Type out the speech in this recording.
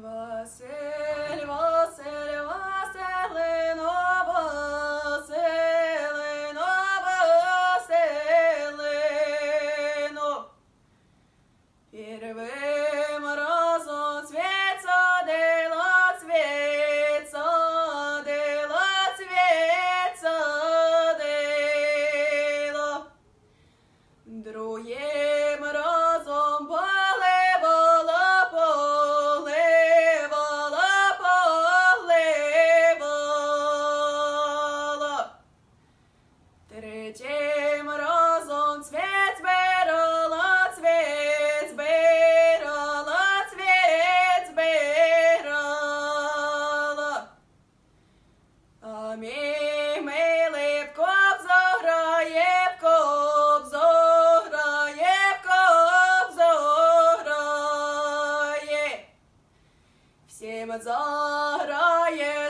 Василь, Василь, Василино, Василино, Василино. Первым Третім разом цвет збирала, цвет збирала, цвет збирала. А мій милий в коп заграє, в коп заграє, в коп заграє. Всім заграє,